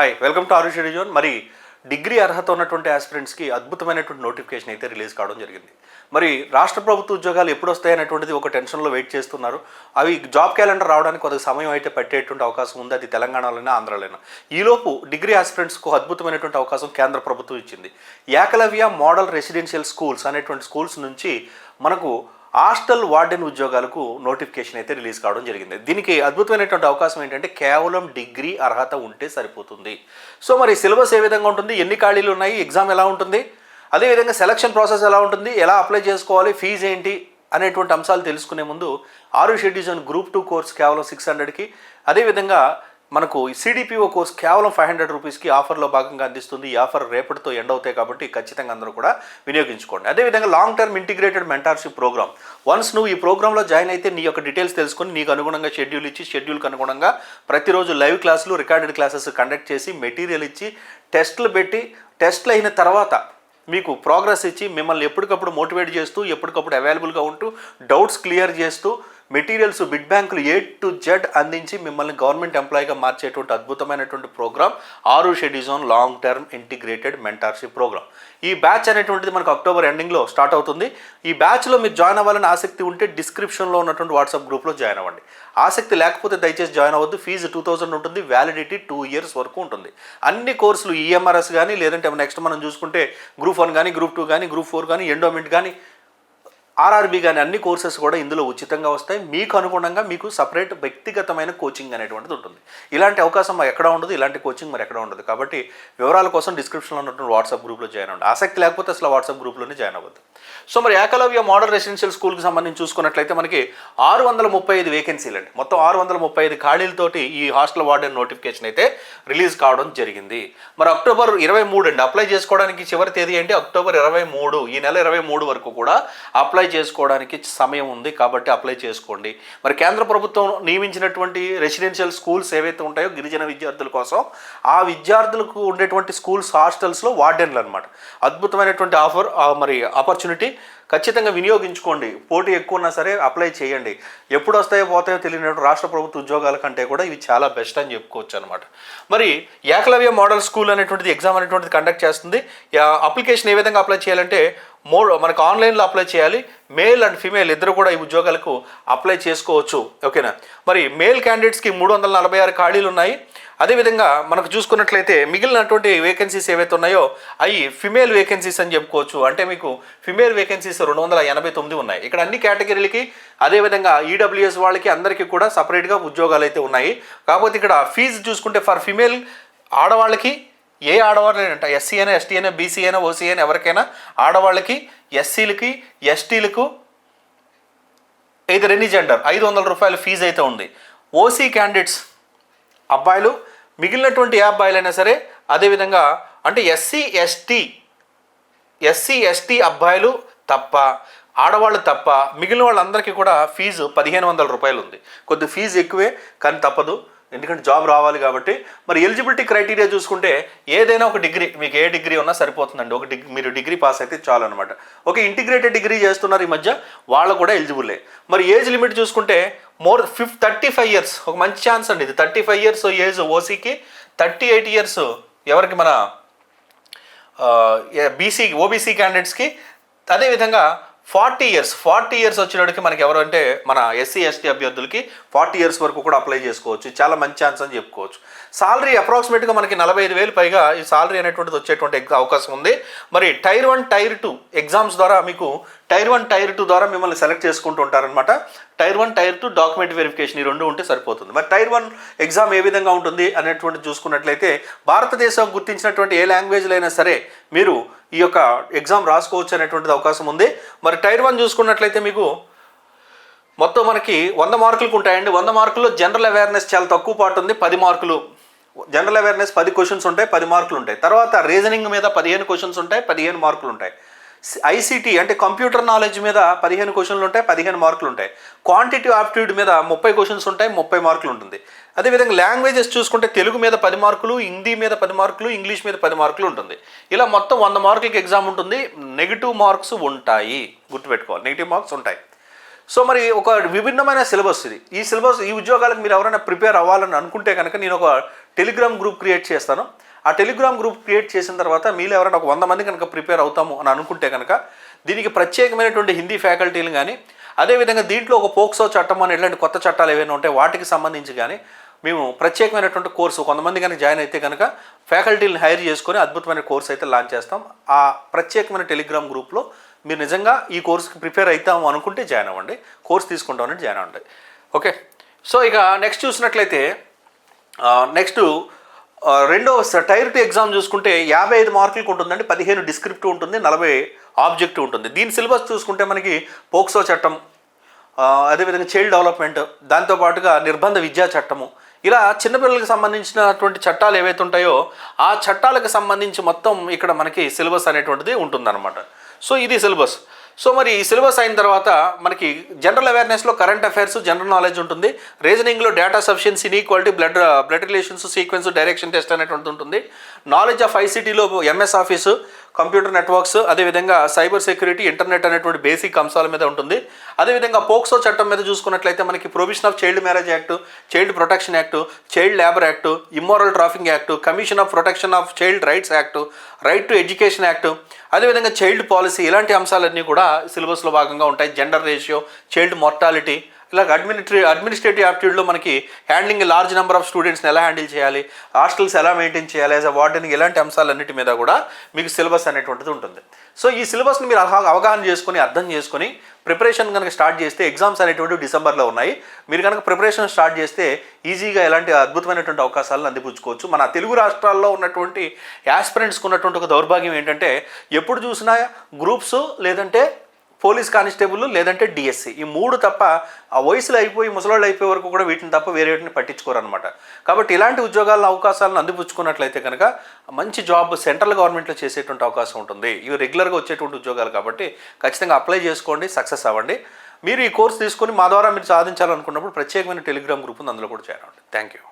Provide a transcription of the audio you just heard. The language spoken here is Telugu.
Hi welcome to Aarush zone మరి డిగ్రీ అర్హత ఉన్నటువంటి ఆస్పిరెంట్స్కి అద్భుతమైనటువంటి నోటిఫికేషన్ అయితే రిలీజ్ కావడం జరిగింది. మరి రాష్ట్ర ప్రభుత్వ ఉద్యోగాలు ఎప్పుడు వస్తాయనేటువంటిది ఒక టెన్షన్లో వెయిట్ చేస్తున్నారు. అవి జాబ్ క్యాలెండర్ రావడానికి కొద్దిగా సమయం అయితే పట్టేటువంటి అవకాశం ఉంది. అది తెలంగాణలోనే ఆంధ్రాలోనే? ఈలోపు డిగ్రీ ఆస్పిరెంట్స్కు అద్భుతమైనటువంటి అవకాశం కేంద్ర ప్రభుత్వం ఇచ్చింది. ఏకలవ్య మోడల్ రెసిడెన్షియల్ స్కూల్స్ అనేటువంటి స్కూల్స్ నుంచి మనకు హాస్టల్ వార్డెన్ ఉద్యోగాలకు నోటిఫికేషన్ అయితే రిలీజ్ కావడం జరిగింది. దీనికి అద్భుతమైనటువంటి అవకాశం ఏంటంటే కేవలం డిగ్రీ అర్హత ఉంటే సరిపోతుంది. సో మరి సిలబస్ ఏ విధంగా ఉంటుంది? ఎన్ని ఖాళీలు ఉన్నాయి? ఎగ్జామ్ ఎలా ఉంటుంది? అదేవిధంగా సెలక్షన్ ప్రాసెస్ ఎలా ఉంటుంది? ఎలా అప్లై చేసుకోవాలి? ఫీజు ఏంటి? అనేటువంటి అంశాలు తెలుసుకునే ముందు ఆరు షెడ్యూజన్ గ్రూప్ టూ కోర్స్ కేవలం సిక్స్ హండ్రెడ్కి అదేవిధంగా మనకు సిడిపిఓ కోర్స్ కేవలం ఫైవ్ హండ్రెడ్ రూపీస్కి ఆఫర్లో భాగంగా అందిస్తుంది. ఈ ఆఫర్ రేపటితో ఎండ్ అవుతాయి కాబట్టి ఖచ్చితంగా అందరూ కూడా వినియోగించుకోండి. అదేవిధంగా long term integrated mentorship program once నువ్వు ఈ ప్రోగ్రాంలో జాయిన్ అయితే నీ యొక్క డీటెయిల్స్ తెలుసుకొని నీకు అనుగుణంగా షెడ్యూల్ ఇచ్చి షెడ్యూల్కి అనుగుణంగా ప్రతిరోజు లైవ్ క్లాసులు రికార్డెడ్ క్లాసెస్ కండక్ట్ చేసి మెటీరియల్ ఇచ్చి టెస్టులు పెట్టి టెస్ట్లు అయిన తర్వాత మీకు ప్రోగ్రెస్ ఇచ్చి మిమ్మల్ని ఎప్పటికప్పుడు మోటివేట్ చేస్తూ ఎప్పటికప్పుడు అవైలబుల్గా ఉంటూ డౌట్స్ క్లియర్ చేస్తూ మెటీరియల్స్ బిడ్ బ్యాంకులు ఏ టు జెడ్ అందించి మిమ్మల్ని గవర్నమెంట్ ఎంప్లాయీగా మార్చేటువంటి అద్భుతమైనటువంటి ప్రోగ్రామ్ ఆరు షెడ్యూజోన్ long term integrated mentorship program. ఈ బ్యాచ్ అనేటువంటిది మనకు అక్టోబర్ ఎండింగ్లో స్టార్ట్ అవుతుంది. ఈ బ్యాచ్లో మీరు జాయిన్ అవ్వాలని ఆసక్తి ఉంటే డిస్క్రిప్షన్లో ఉన్నటువంటి వాట్సాప్ గ్రూప్లో జాయిన్ అవ్వండి. ఆసక్తి లేకపోతే దయచేసి జాయిన్ అవ్వద్దు. ఫీజు టూ థౌసండ్ ఉంటుంది. వ్యాలిడిటీ టూ ఇయర్స్ వరకు ఉంటుంది. అన్ని కోర్సులు ఈఎంఆర్ఎస్ కానీ లేదంటే నెక్స్ట్ మనం చూసుకుంటే గ్రూప్ వన్ కానీ గ్రూప్ టూ కానీ గ్రూప్ ఫోర్ కానీ ఎండోమెంట్ కానీ ఆర్ఆర్బి కానీ అన్ని కోర్సెస్ కూడా ఇందులో ఉచితంగా వస్తాయి. మీకు అనుగుణంగా మీకు సపరేట్ వ్యక్తిగతమైన కోచింగ్ అనేటువంటిది ఉంటుంది. ఇలాంటి అవకాశం మరి ఎక్కడ ఉండదు. ఇలాంటి కోచింగ్ మరి ఎక్కడ ఉండదు. కాబట్టి వివరాల కోసం డిస్క్రిప్షన్లో ఉన్నటువంటి వాట్సాప్ గ్రూప్లో జాయిన్ అవ్వండి. ఆసక్తి లేకపోతే అసలు వాట్సాప్ గ్రూప్లోనే జాయిన్ అవ్వద్దు. సో మరి ఏకలవ్య మోడల్ రెసిడెన్షియల్ స్కూల్కి సంబంధించి చూసుకున్నట్లయితే మనకి ఆరు వందల ముప్పై ఐదు వేకెన్సీలు అండి. మొత్తం ఆరు వందల ముప్పై ఐదు ఖాళీలతోటి ఈ హాస్టల్ వార్డెన్ నోటిఫికేషన్ అయితే రిలీజ్ కావడం జరిగింది. మరి అక్టోబర్ ఇరవై మూడు అండి. అప్లై చేసుకోవడానికి చివరి తేదీ ఏంటి? అక్టోబర్ ఇరవై మూడు ఈ నెల ఇరవై మూడు వరకు కూడా అప్లై చేసుకోవడానికి సమయం ఉంది కాబట్టి అప్లై చేసుకోండి. మరి కేంద్ర ప్రభుత్వం నియమించినటువంటి రెసిడెన్షియల్ స్కూల్స్ ఏవైతే ఉంటాయో గిరిజన విద్యార్థుల కోసం ఆ విద్యార్థులకు ఉండేటువంటి స్కూల్స్ హాస్టల్స్లో వార్డెన్లు అనమాట అద్భుతమైనటువంటి ఆఫర్ మరి ఆపర్చునిటీ. ఖచ్చితంగా వినియోగించుకోండి. పోటీ ఎక్కువ ఉన్నా సరే అప్లై చేయండి. ఎప్పుడు వస్తాయో పోతాయో తెలియనటువంటి రాష్ట్ర ప్రభుత్వ ఉద్యోగాల కంటే కూడా ఇవి చాలా బెస్ట్ అని చెప్పుకోవచ్చు అనమాట మరి ఏకలవ్య మోడల్ స్కూల్ అనేటువంటిది ఎగ్జామ్ అనేటువంటిది కండక్ట్ చేస్తుంది. అప్లికేషన్ ఏ విధంగా అప్లై చేయాలంటే మో మనకు ఆన్లైన్లో అప్లై చేయాలి. మేల్ అండ్ ఫీమేల్ ఇద్దరు కూడా ఈ ఉద్యోగాలకు అప్లై చేసుకోవచ్చు. ఓకేనా మరి మేల్ క్యాండిడేట్స్కి మూడు వందల నలభై ఆరు ఖాళీలు ఉన్నాయి. అదేవిధంగా మనకు చూసుకున్నట్లయితే మిగిలినటువంటి వేకెన్సీస్ ఏవైతే ఉన్నాయో అవి ఫిమేల్ వేకెన్సీస్ అని చెప్పుకోవచ్చు. అంటే మీకు ఫిమేల్ వేకెన్సీస్ రెండు వందల ఎనభై తొమ్మిది ఉన్నాయి. ఇక్కడ అన్ని కేటగిరీలకి అదేవిధంగా ఈడబ్ల్యూఎస్ వాళ్ళకి అందరికీ కూడా సపరేట్గా ఉద్యోగాలు అయితే ఉన్నాయి. కాకపోతే ఇక్కడ ఫీజు చూసుకుంటే ఫర్ ఫిమేల్ ఆడవాళ్ళకి ఏ ఆడవాళ్ళు అంట ఎస్సీ అయినా ఎస్టీ అయినా బీసీ అయినా ఓసీ అయినా ఎవరికైనా ఆడవాళ్ళకి ఎస్సీలకి ఎస్టీలకు ఇది ఎనీ జెండర్ ఐదు వందల రూపాయల ఫీజు అయితే ఉంది. ఓసీ క్యాండిడేట్స్ అబ్బాయిలు మిగిలినటువంటి ఏ అబ్బాయిలైనా సరే అదేవిధంగా అంటే ఎస్సీ ఎస్టీ ఎస్సీ ఎస్టీ అబ్బాయిలు తప్ప ఆడవాళ్ళు తప్ప మిగిలిన వాళ్ళందరికీ కూడా ఫీజు పదిహేను వందల రూపాయలు ఉంది. కొద్ది ఫీజు ఎక్కువే కానీ తప్పదు. ఎందుకంటే జాబ్ రావాలి కాబట్టి మరి ఎలిజిబిలిటీ క్రైటీరియా చూసుకుంటే ఏదైనా ఒక డిగ్రీ మీకు ఏ డిగ్రీ ఉన్నా సరిపోతుందండి. ఒక డిగ్రీ మీరు డిగ్రీ పాస్ అయితే చాలు అనమాట ఓకే ఇంటిగ్రేటెడ్ డిగ్రీ చేస్తున్నారు ఈ మధ్య వాళ్ళు కూడా ఎలిజిబుల్. మరి ఏజ్ లిమిట్ చూసుకుంటే మోర్ ఫిఫ్ థర్టీ ఫైవ్ ఇయర్స్ ఒక మంచి ఛాన్స్ అండి ఇది. థర్టీ ఫైవ్ ఇయర్స్ ఏజ్ ఓసీకి థర్టీ ఎయిట్ ఇయర్స్ ఎవరికి మన బీసీ ఓబీసీ క్యాండిడేట్స్కి అదేవిధంగా ఫార్టీ ఇయర్స్ ఫార్టీ ఇయర్స్ వచ్చినడికి మనకి ఎవరంటే మన ఎస్సీ ఎస్టీ అభ్యర్థులకి ఫార్టీ ఇయర్స్ వరకు కూడా అప్లై చేసుకోవచ్చు. చాలా మంచి ఛాన్స్ అని చెప్పుకోవచ్చు. సాలరీ అప్రాక్సిమేట్గా మనకి నలభై ఐదు వేలు పైగా ఈ సాలరీ అనేటువంటిది వచ్చేటువంటి అవకాశం ఉంది. మరి tier one tier two exams ద్వారా మీకు టైర్ వన్ టైర్ టూ ద్వారా మిమ్మల్ని సెలెక్ట్ చేసుకుంటూ ఉంటారనమాట tier one tier two document verification ఈ రెండు ఉంటే సరిపోతుంది. మరి టైర్ వన్ ఎగ్జామ్ ఏ విధంగా ఉంటుంది అనేటువంటి చూసుకున్నట్లయితే భారతదేశం గుర్తించినటువంటి ఏ లాంగ్వేజ్లో అయినా సరే మీరు ఈ యొక్క ఎగ్జామ్ రాసుకోవచ్చు అనేటువంటిది అవకాశం ఉంది. మరి టైర్ వన్ చూసుకున్నట్లయితే మీకు మొత్తం మనకి వంద మార్కులకు ఉంటాయండి. వంద మార్కుల్లో జనరల్ అవేర్నెస్ చాలా తక్కువ పాటు ఉంది. పది మార్కులు. జనరల్ అవేర్నెస్ పది క్వశ్చన్స్ ఉంటాయి పది మార్కులు ఉంటాయి. తర్వాత రీజనింగ్ మీద పదిహేను క్వశ్చన్స్ ఉంటాయి పదిహేను మార్కులు ఉంటాయి. ఐసీటీ అంటే కంప్యూటర్ నాలెడ్జ్ మీద పదిహేను క్వశ్చన్లు ఉంటాయి పదిహేను మార్కులు ఉంటాయి. క్వాంటిటీ ఆప్టిట్యూడ్ మీద ముప్పై క్వశ్చన్స్ ఉంటాయి ముప్పై మార్కులు ఉంటుంది. అదేవిధంగా లాంగ్వేజెస్ చూసుకుంటే తెలుగు మీద పది మార్కులు హిందీ మీద పది మార్కులు ఇంగ్లీష్ మీద పది మార్కులు ఉంటుంది. ఇలా మొత్తం వంద మార్కులకి ఎగ్జామ్ ఉంటుంది నెగిటివ్ మార్క్స్ ఉంటాయి. గుర్తుపెట్టుకోవాలి నెగిటివ్ మార్క్స్ ఉంటాయి. సో మరి ఒక విభిన్నమైన సిలబస్ ఇది. ఈ సిలబస్ ఈ ఉద్యోగాలకు మీరు ఎవరైనా ప్రిపేర్ అవ్వాలని అనుకుంటే కనుక నేను ఒక టెలిగ్రామ్ గ్రూప్ క్రియేట్ చేస్తాను. ఆ టెలిగ్రామ్ గ్రూప్ క్రియేట్ చేసిన తర్వాత మీరు ఎవరైనా ఒక వంద మంది కనుక ప్రిపేర్ అవుతాము అని అనుకుంటే కనుక దీనికి ప్రత్యేకమైనటువంటి హిందీ ఫ్యాకల్టీలు కానీ అదేవిధంగా దీంట్లో ఒక పోక్సో చట్టం అని ఇలాంటి కొత్త చట్టాలు ఏవైనా ఉంటే వాటికి సంబంధించి కానీ మేము ప్రత్యేకమైనటువంటి కోర్సు కొంతమంది కనుక జాయిన్ అయితే కనుక ఫ్యాకల్టీని హైర్ చేసుకొని అద్భుతమైన కోర్స్ అయితే లాంచ్ చేస్తాం. ఆ ప్రత్యేకమైన టెలిగ్రామ్ గ్రూప్లో మీరు నిజంగా ఈ కోర్సుకి ప్రిపేర్ అవుతాము అనుకుంటే జాయిన్ అవ్వండి. కోర్స్ తీసుకుంటామని జాయిన్ అవ్వండి. ఓకే. సో ఇక నెక్స్ట్ చూసినట్లయితే నెక్స్ట్ రెండో టైర్ టూ ఎగ్జామ్ చూసుకుంటే యాభై ఐదు మార్కులకు ఉంటుందండి పదిహేను డిస్క్రిప్టివ్ ఉంటుంది నలభై ఆబ్జెక్టివ్ ఉంటుంది. దీని సిలబస్ చూసుకుంటే మనకి పోక్సో చట్టం అదేవిధంగా చైల్డ్ డెవలప్మెంట్ దాంతోపాటుగా నిర్బంధ విద్యా చట్టము. ఇలా చిన్నపిల్లలకు సంబంధించినటువంటి చట్టాలు ఏవైతే ఉంటాయో ఆ చట్టాలకు సంబంధించి మొత్తం ఇక్కడ మనకి సిలబస్ అనేటువంటిది ఉంటుందన్నమాట. సో ఇది సిలబస్. సో మరి ఈ సిలబస్ అయిన తర్వాత మనకి జనరల్ అవేర్నెస్లో కరెంట్ అఫైర్స్ జనరల్ నాలెడ్జ్ ఉంటుంది. రీజనింగ్లో data sufficiency inequality blood blood relations sequence direction test అనేటువంటి ఉంటుంది. నాలెడ్జ్ ఆఫ్ ఐసీటీలో ఎంఎస్ ఆఫీసు కంప్యూటర్ నెట్వర్క్స్ అదేవిధంగా సైబర్ సెక్యూరిటీ ఇంటర్నెట్ అనేటువంటి బేసిక్ అంశాల మీద ఉంటుంది. అదేవిధంగా పోక్సో చట్టం మీద చూసుకున్నట్లయితే మనకి provision of child marriage act child protection act child labour act immoral trafficking act commission of protection of child rights act right to education act అదేవిధంగా చైల్డ్ పాలసీ ఇలాంటి అంశాలన్నీ కూడా సిలబస్లో భాగంగా ఉంటాయి. జెండర్ రేషియో చైల్డ్ మార్టాలిటీ ఇలాగ అడ్మినిస్ట్రే అడ్మినిస్ట్రేటివ్ యాప్టిట్యూడ్లో మనకి హ్యాండ్లింగ్ లార్జ్ నెంబర్ ఆఫ్ స్టూడెంట్స్ని ఎలా హ్యాండిల్ చేయాలి? హాస్టల్స్ ఎలా మెయింటైన్ చేయాలి? యాజ్ అ వార్డెనింగ్ ఇలాంటి అంశాలన్నిటి మీద కూడా మీకు సిలబస్ అనేటువంటిది ఉంటుంది. సో ఈ సిలబస్ని మీరు అవగాహన చేసుకొని అర్థం చేసుకొని ప్రిపరేషన్ కనుక స్టార్ట్ చేస్తే ఎగ్జామ్స్ అనేటువంటివి డిసెంబర్లో ఉన్నాయి. మీరు కనుక ప్రిపరేషన్ స్టార్ట్ చేస్తే ఈజీగా ఎలాంటి అద్భుతమైనటువంటి అవకాశాలను అందిపుచ్చుకోవచ్చు. మన తెలుగు రాష్ట్రాల్లో ఉన్నటువంటి యాస్పిరెంట్స్కి ఉన్నటువంటి ఒక దౌర్భాగ్యం ఏంటంటే ఎప్పుడు చూసినా గ్రూప్స్ లేదంటే పోలీస్ కానిస్టేబుల్ లేదంటే డిఎస్సి ఈ మూడు తప్ప ఆ వయసులో అయిపోయి ముసలాళ్ళు అయిపోయే వరకు కూడా వీటిని తప్ప వేరే వాటిని పట్టించుకోరు అనమాట కాబట్టి ఇలాంటి ఉద్యోగాల అవకాశాలను అందిపుచ్చుకున్నట్లయితే కనుక మంచి జాబ్ సెంట్రల్ గవర్నమెంట్లో చేసేటువంటి అవకాశం ఉంటుంది. ఇవి రెగ్యులర్గా వచ్చేటువంటి ఉద్యోగాలు కాబట్టి ఖచ్చితంగా అప్లై చేసుకోండి సక్సెస్ అవ్వండి. మీరు ఈ కోర్స్ తీసుకొని మా ద్వారా మీరు సాధించాలనుకున్నప్పుడు ప్రత్యేకమైన టెలిగ్రామ్ గ్రూప్ ఉంది అందులో కూడా చేరండి. Thank you